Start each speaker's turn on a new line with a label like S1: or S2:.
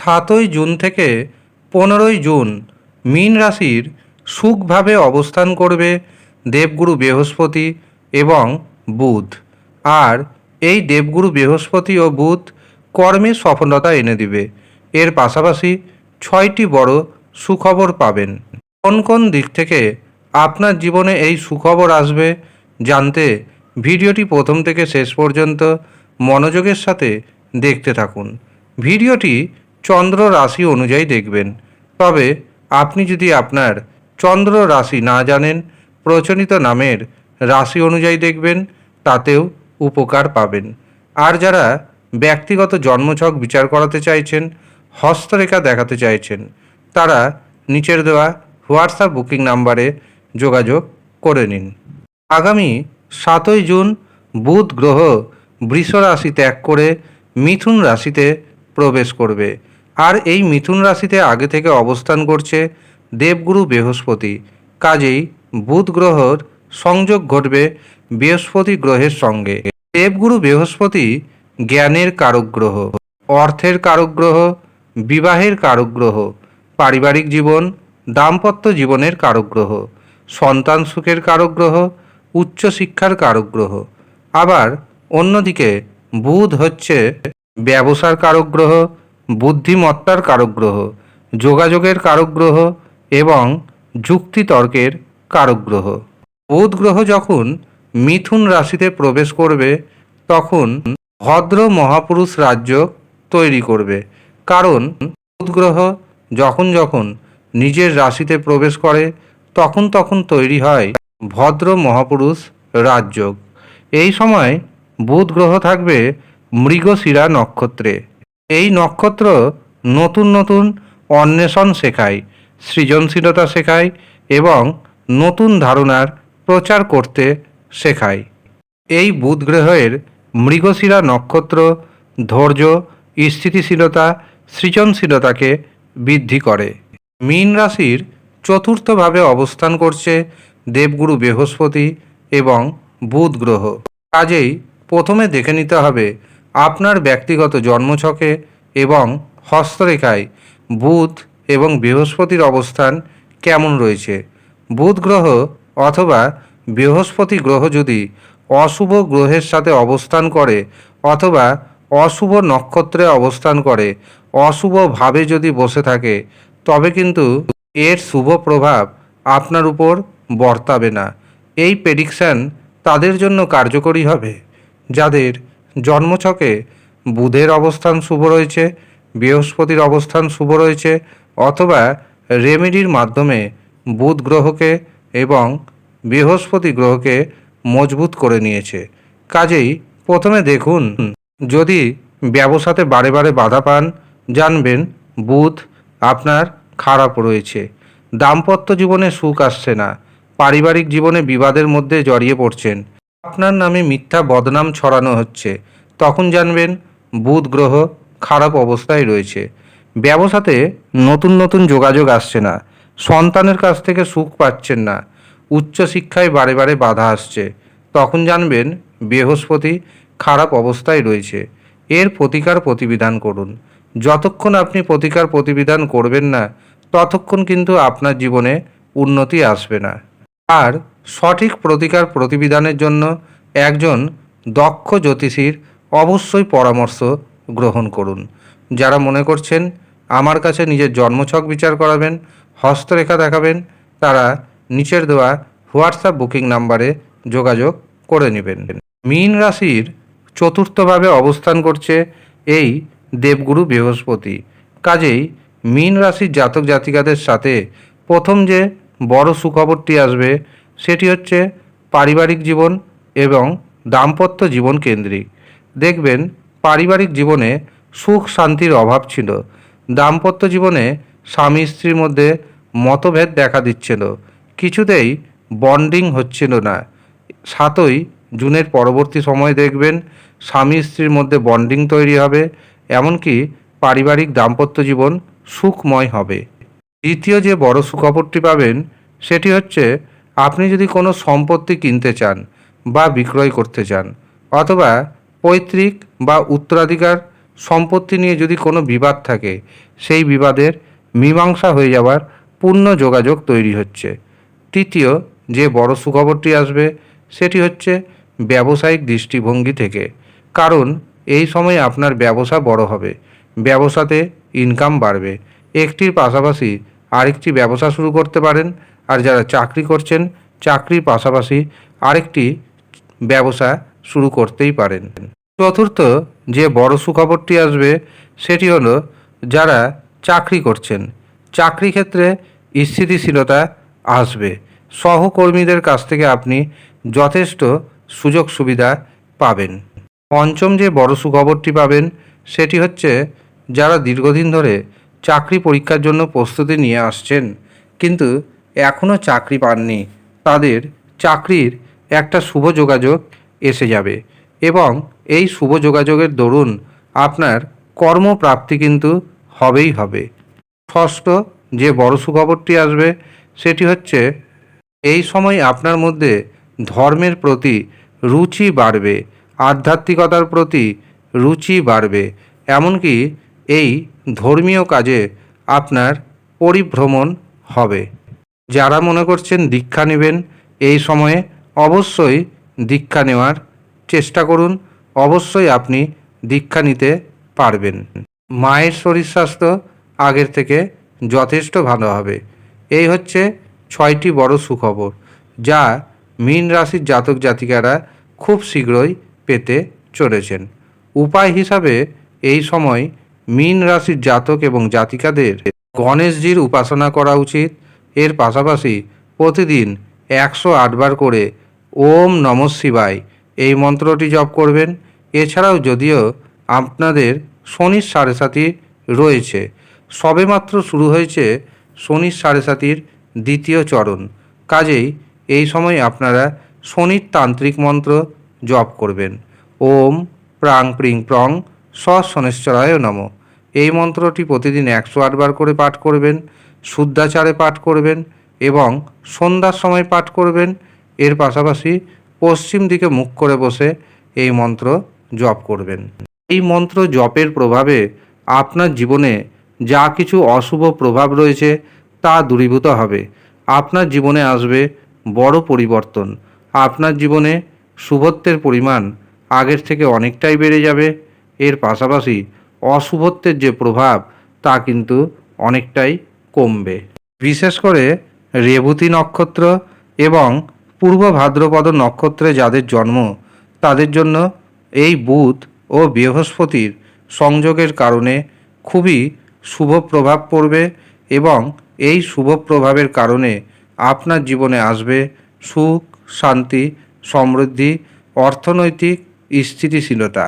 S1: সাতই জুন থেকে পনেরোই জুন মীন রাশির সুখভাবে অবস্থান করবে দেবগুরু বৃহস্পতি এবং বুধ। আর এই দেবগুরু বৃহস্পতি ও বুধ কর্মে সফলতা এনে দিবে। এর পাশাপাশি ছয়টি বড় সুখবর পাবেন। কোন কোন দিক থেকে আপনার জীবনে এই সুখবর আসবে জানতে ভিডিওটি প্রথম থেকে শেষ পর্যন্ত মনোযোগের সাথে দেখতে থাকুন। ভিডিওটি চন্দ্র রাশি অনুযায়ী দেখবেন। তবে আপনি যদি আপনার চন্দ্র রাশি না জানেন, প্রচলিত নামের রাশি অনুযায়ী দেখবেন, তাতেও উপকার পাবেন। আর যারা ব্যক্তিগত জন্মছক বিচার করাতে চাইছেন, হস্তরেখা দেখাতে চাইছেন, তারা নিচের দেওয়া হোয়াটসঅ্যাপ বুকিং নাম্বারে যোগাযোগ করে নিন। আগামী সাতই জুন বুধ গ্রহ বৃষ রাশি ত্যাগ করে মিথুন রাশিতে প্রবেশ করবে। আর এই মিথুন রাশিতে আগে থেকে অবস্থান করছে দেবগুরু বৃহস্পতি। কাজেই বুধ গ্রহর সংযোগ ঘটবে বৃহস্পতি গ্রহের সঙ্গে। দেবগুরু বৃহস্পতি জ্ঞানের কারক গ্রহ অর্থের কারক গ্রহ বিবাহের কারক গ্রহ পারিবারিক জীবন, দাম্পত্য জীবনের কারক গ্রহ সন্তান সুখের কারক গ্রহ উচ্চশিক্ষার কারক গ্রহ আবার অন্যদিকে বুধ হচ্ছে ব্যবসার কারক গ্রহ বুদ্ধিমত্তার কারক গ্রহ যোগাযোগের কারক গ্রহ এবং যুক্তিতর্কের কারক গ্রহ বুধ গ্রহ যখন মিথুন রাশিতে প্রবেশ করবে, তখন ভদ্র মহাপুরুষ রাজ্য তৈরি করবে। কারণ বুধ গ্রহ যখন যখন নিজের রাশিতে প্রবেশ করে, তখন তখন তৈরি হয় ভদ্র মহাপুরুষ রাজযোগ। এই সময় বুধ গ্রহ থাকবে মৃগশিরা নক্ষত্রে। এই নক্ষত্র নতুন নতুন অন্বেষণ শেখায়, সৃজনশীলতা শেখায় এবং নতুন ধারণার প্রচার করতে শেখায়। এই বুধ গ্রহের মৃগশিরা নক্ষত্র ধৈর্য, স্থিতিশীলতা, সৃজনশীলতাকে বৃদ্ধি করে। মীন রাশির চতুর্থভাবে অবস্থান করছে দেবগুরু বৃহস্পতি এবং বুধ গ্রহ কাজেই প্রথমে দেখে নিতে হবে আপনার ব্যক্তিগত জন্মছকে এবং হস্তরেখায় বুধ এবং বৃহস্পতির অবস্থান কেমন রয়েছে? বুধ গ্রহ অথবা বৃহস্পতি গ্রহ যদি অশুভ গ্রহের সাথে অবস্থান করে অথবা অশুভ নক্ষত্রে অবস্থান করে অশুভভাবে যদি বসে থাকে, তবে কিন্তু এর শুভ প্রভাব আপনার উপর বর্তাবে না। এই প্রেডিকশান তাদের জন্য কার্যকরী হবে। যাদের জন্মছকে বুধের অবস্থান শুভ রয়েছে, বৃহস্পতির অবস্থান শুভ রয়েছে, অথবা রেমেডির মাধ্যমে বুধ গ্রহকে এবং বৃহস্পতি গ্রহকে মজবুত করে নিয়েছে। কাজেই প্রথমে দেখুন, যদি ব্যবসাতে বারে বারে বাধা পান, জানবেন বুধ আপনার খারাপ রয়েছে। দাম্পত্য জীবনে সুখ আসছে না, পারিবারিক জীবনে বিবাদের মধ্যে জড়িয়ে পড়ছেন। আপনার নামে মিথ্যা বদনাম ছড়ানো হচ্ছে। তখন জানবেন, বুধ গ্রহ খারাপ অবস্থায় রয়েছে। ব্যবসাতে নতুন নতুন যোগাযোগ আসছে না। সন্তানের কাছ থেকে সুখ পাচ্ছেন না। উচ্চশিক্ষায় বারে বারে বাধা আসছে। তখন জানবেন, বৃহস্পতি খারাপ অবস্থায় রয়েছে। এর প্রতিকার প্রতিবিধান করুন। যতক্ষণ আপনি প্রতিকার প্রতিবিধান করবেন না, ততক্ষণ কিন্তু আপনার জীবনে উন্নতি আসবে না। আর সঠিক প্রতিকার প্রতিবিধানের জন্য একজন দক্ষ জ্যোতিষীর অবশ্যই পরামর্শ গ্রহণ করুন। যারা মনে করছেন আমার কাছে নিজের জন্মছক বিচার করাবেন, হস্তরেখা দেখাবেন, তারা নিচের দেওয়া হোয়াটসঅ্যাপ বুকিং নাম্বারে যোগাযোগ করে নেবেন। মীন রাশির চতুর্থভাবে অবস্থান করছে এই দেবগুরু বৃহস্পতি। কাজেই মীন রাশির জাতক জাতিকাদের সাথে প্রথম যে বড় সুখবরটি আসবে, সেটি হচ্ছে পারিবারিক জীবন এবং দাম্পত্য জীবন কেন্দ্রিক। দেখবেন, পারিবারিক জীবনে সুখ শান্তির অভাব ছিল। দাম্পত্য জীবনে স্বামী স্ত্রীর মধ্যে মতভেদ দেখা দিচ্ছিল। কিছুতেই বন্ডিং হচ্ছিল না। সাতই জুনের পরবর্তী সময় দেখবেন, স্বামী স্ত্রীর মধ্যে বন্ডিং তৈরি হবে, এমনকি পারিবারিক দাম্পত্য জীবন সুখময় হবে। দ্বিতীয় যে বড় সুখবরটি পাবেন, সেটি হচ্ছে আপনি যদি কোনো সম্পত্তি কিনতে চান বা বিক্রয় করতে চান, অথবা পৈতৃক বা উত্তরাধিকার সম্পত্তি নিয়ে যদি কোনো বিবাদ থাকে, সেই বিবাদের মীমাংসা হয়ে যাওয়ার পূর্ণ যোগাযোগ তৈরি হচ্ছে। তৃতীয় যে বড় সুখবরটি আসবে, সেটি হচ্ছে ব্যবসায়িক দৃষ্টিভঙ্গি থেকে, কারণ এই সময় আপনার ব্যবসা বড় হবে, ব্যবসাতে ইনকাম বাড়বে। একটির পাশাপাশি আরেকটি ব্যবসা শুরু করতে পারেন। আর যারা চাকরি করছেন, চাকরির পাশাপাশি আরেকটি ব্যবসা শুরু করতেই পারেন। চতুর্থ যে বড় সুখবরটি আসবে, সেটি হলো যারা চাকরি করছেন, চাকরি ক্ষেত্রে স্থিতিশীলতা আসবে। সহকর্মীদের কাছ থেকে আপনি যথেষ্ট সুযোগ সুবিধা পাবেন। পঞ্চম যে বড় সুখবরটি পাবেন, সেটি হচ্ছে যারা দীর্ঘদিন ধরে চাকরি পরীক্ষার জন্য প্রস্তুতি নিয়ে আসছেন। কিন্তু এখনও চাকরি পাননি। তাদের চাকরির একটা শুভ যোগাযোগ এসে যাবে এবং এই শুভ যোগাযোগের দরুন আপনার কর্মপ্রাপ্তি কিন্তু হবেই হবে। ষষ্ঠ যে বড় সুখবরটি আসবে, সেটি হচ্ছে এই সময় আপনার মধ্যে ধর্মের প্রতি রুচি বাড়বে, আধ্যাত্মিকতার প্রতি রুচি বাড়বে, এমনকি এই ধর্মীয় কাজে আপনার পরিভ্রমণ হবে। যারা মনে করছেন দীক্ষা নেবেন, এই সময়ে অবশ্যই দীক্ষা নেওয়ার চেষ্টা করুন। অবশ্যই আপনি দীক্ষা নিতে পারবেন। মায়ের শরীর স্বাস্থ্য আগের থেকে যথেষ্ট ভালো হবে। এই হচ্ছে ছয়টি বড় সুখবর, যা মীন রাশির জাতক জাতিকারা খুব শীঘ্রই পেতে চলেছেন। উপায় হিসাবে এই সময় মীন রাশির জাতক এবং জাতিকাদের গণেশজির উপাসনা করা উচিত। এর পাশাপাশি প্রতিদিন একশো আটবার করে ওম নম শিবায় এই মন্ত্রটি জপ করবেন। এছাড়াও যদিও আপনাদের শনির সাড়ে সাথী রয়েছে, সবেমাত্র শুরু হয়েছে শনির সাড়ে সাতির দ্বিতীয় চরণ। কাজেই এই সময় আপনারা শনির তান্ত্রিক মন্ত্র জপ করবেন। ওম প্রাং প্রিং প্রং স শনেশ্বরায় নম। এই মন্ত্রটি প্রতিদিন একশো আটবার করে পাঠ করবেন, শুদ্ধাচারে পাঠ করবেন এবং সন্ধ্যার সময় পাঠ করবেন। এর পাশাপাশি পশ্চিম দিকে মুখ করে বসে এই মন্ত্র জপ করবেন। এই মন্ত্র জপের প্রভাবে আপনার জীবনে যা কিছু অশুভ প্রভাব রয়েছে তা দূরীভূত হবে। আপনার জীবনে আসবে বড় পরিবর্তন। আপনার জীবনে শুভত্বের পরিমাণ আগের থেকে অনেকটাই বেড়ে যাবে। এর পাশাপাশি অশুভত্বের যে প্রভাব, তা কিন্তু অনেকটাই কমবে। বিশেষ করে রেবতী নক্ষত্র এবং পূর্ব ভাদ্রপদ নক্ষত্রে যাদের জন্ম, তাদের জন্য এই বুধ ও বৃহস্পতির সংযোগের কারণে খুবই শুভ প্রভাব পড়বে এবং এই শুভ প্রভাবের কারণে আপনার জীবনে আসবে সুখ, শান্তি, সমৃদ্ধি, অর্থনৈতিক স্থিতিশীলতা।